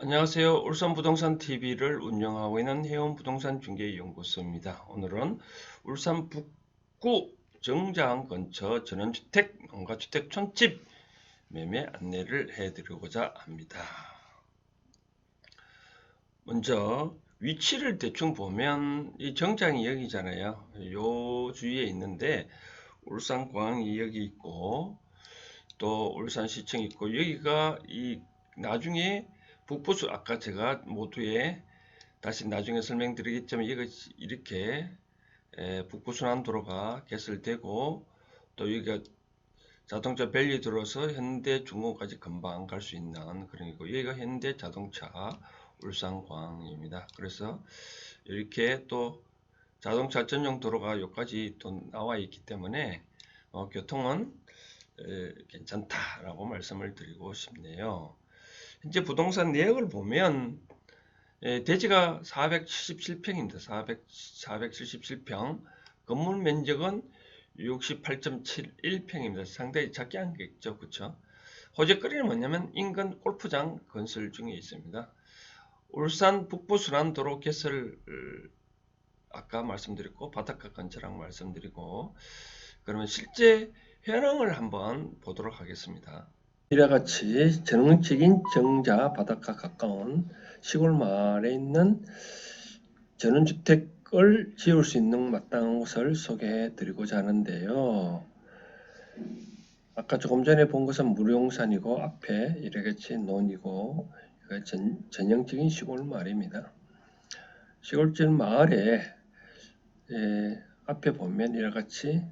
안녕하세요. 울산 부동산TV를 운영하고 있는 해운 부동산 중개 연구소입니다. 오늘은 울산 북구 정자항 근처 전원주택, 농가주택 촌집 매매 안내를 해드리고자 합니다. 먼저 위치를 대충 보면 이 정장이 여기잖아요. 요 주위에 있는데 울산광이 여기 있고 또 울산시청 있고 여기가 이 나중에 북부수 아까 제가 모두에 다시 나중에 설명드리겠지만 이거 이렇게 에, 북부순환 도로가 개설되고 또 여기가 자동차 밸리 들어서 현대 중공까지 금방 갈 수 있는 그런 거고 여기가 현대 자동차 울산광입니다. 그래서 이렇게 또 자동차 전용 도로가 여기까지 또 나와 있기 때문에 어, 교통은 에, 괜찮다라고 말씀을 드리고 싶네요. 현재 부동산 내역을 보면 예, 대지가 477평입니다. 400, 477평. 건물 면적은 68.71평입니다. 상당히 작게 한겠죠. 그쵸? 호재거리는 뭐냐면 인근 골프장 건설 중에 있습니다. 울산 북부 순환도로 개설 아까 말씀드렸고 바닷가 건설랑 말씀드리고 그러면 실제 현황을 한번 보도록 하겠습니다. 이와 같이 전형적인 정자 바닷가 가까운 시골 마을에 있는 전원주택을 지을 수 있는 마땅한 곳을 소개해 드리고자 하는데요. 아까 조금 전에 본 것은 무룡산이고 앞에 이래같이 논이고 전, 전형적인 시골 마을입니다. 시골집 마을에 예, 앞에 보면 이래같이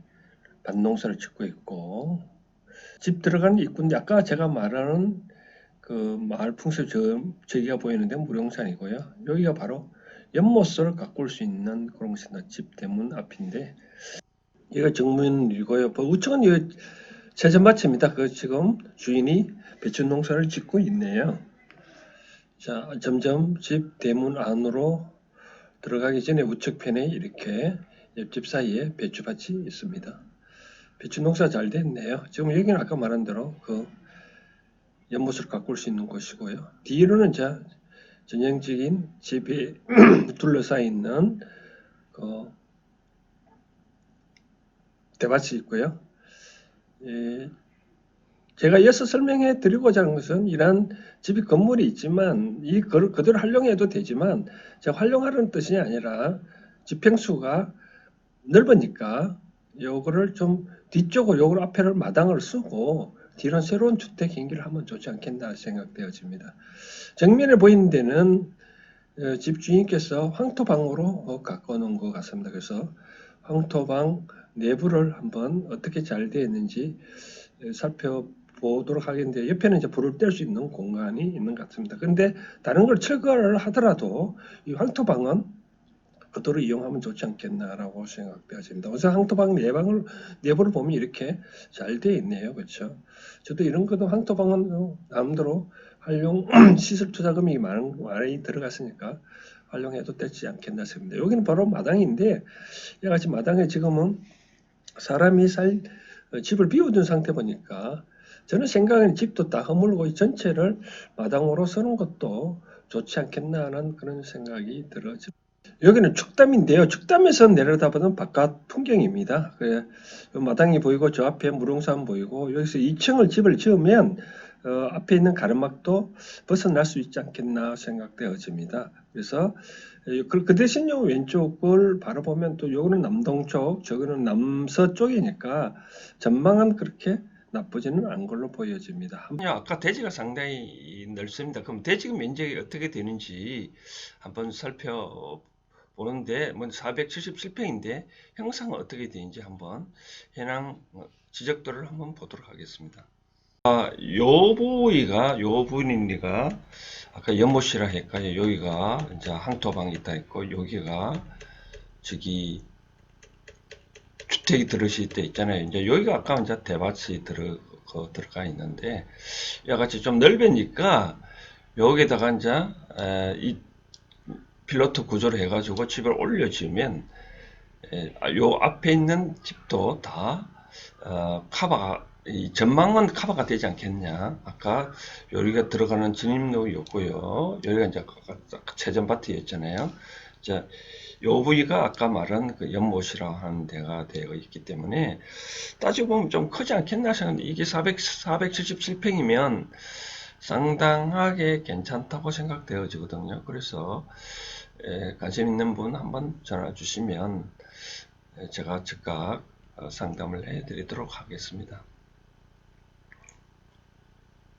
밭농사를 짓고 있고 집 들어가는 입구인데 아까 제가 말하는 그 마을 풍수 저, 저기가 보이는데 무룡산이고요. 여기가 바로 연못을 가꿀 수 있는 그런 것입니다. 집 대문 앞인데 이거 정문이고요. 뭐 우측은 이거 제전밭입니다. 그 지금 주인이 배추 농사를 짓고 있네요. 자, 점점 집 대문 안으로 들어가기 전에 우측편에 이렇게 옆집 사이에 배추밭이 있습니다. 배추 농사 잘 됐네요. 지금 여기는 아까 말한 대로 그 연못을 가꿀 수 있는 곳이고요. 뒤로는 자 전형적인 집에 둘러싸여 있는 그 대밭이 있고요. 예, 제가 이어서 설명해 드리고자 하는 것은 이러한 집이 건물이 있지만 이 그- 그대로 활용해도 되지만 제가 활용하려는 뜻이 아니라 집평수가 넓으니까 요거를 좀 뒤쪽으로 요걸 앞에를 마당을 쓰고 뒤로 새로운 주택 행기를 하면 좋지 않겠나 생각되어집니다. 정면에 보이는 데는 어, 집주인께서 황토방으로 어, 가꿔 놓은 것 같습니다. 그래서 황토방 내부를 한번 어떻게 잘 되어 있는지 에, 살펴보도록 하겠는데 옆에는 이제 불을 뗄 수 있는 공간이 있는 것 같습니다. 그런데 다른 걸 철거를 하더라도 이 황토방은 그대로 이용하면 좋지 않겠나라고 생각되어집니다. 우선 항토방 내방을 내부를 보면 이렇게 잘 되어 있네요, 그렇죠? 저도 이런 것도 항토방은 남대로 활용 시설 투자금이 많은 많이 들어갔으니까 활용해도 되지 않겠나 싶습니다. 여기는 바로 마당인데 여같이 마당에 지금은 사람이 살 어, 집을 비워둔 상태 보니까 저는 생각에는 집도 다 허물고 이 전체를 마당으로 쓰는 것도 좋지 않겠나 하는 그런 생각이 들어집니다. 여기는 축담인데요. 축담에서 내려다보는 바깥 풍경입니다. 그래, 요 마당이 보이고 저 앞에 무릉산 보이고 여기서 2층을 집을 지으면 어, 앞에 있는 가르막도 벗어날 수 있지 않겠나 생각되어집니다. 그래서 그, 그 대신 요 왼쪽을 바라보면 또 요거는 남동쪽, 저거는 남서쪽이니까 전망은 그렇게 나쁘지는 않은 걸로 보여집니다. 아까 대지가 상당히 넓습니다. 그럼 대지 면적이 어떻게 되는지 한번 살펴 보는데 뭐 477평인데 형상은 어떻게 되는지 한번 어, 지적도를 한번 보도록 하겠습니다. 아, 요 부위가 요 부위가 아까 연못이라 할까요? 여기가 이제 항토방이 있다 있고 여기가 저기 주택이 들으실 때 있잖아요. 이제 여기가 아까 이제 대밭이 들어 그 들어가 있는데 이같이 좀 넓으니까 여기다가 이제 에, 이 필로트 구조로 해가지고 집을 올려주면 에, 아, 요 앞에 있는 집도 다 어, 커버가 이 전망은 커버가 되지 않겠냐. 아까 여기가 들어가는 진입로였고요. 여기가 이제 아까 최전 바트였잖아요. 자, 요 부위가 아까 말한 그 연못이라고 하는 데가 되어 있기 때문에 따지고 보면 좀 크지 않겠나 생각하는데 이게 400, 477평이면 상당하게 괜찮다고 생각되어지거든요. 그래서 에, 관심 있는 분 한번 전화 주시면 에, 제가 즉각 어, 상담을 해드리도록 하겠습니다.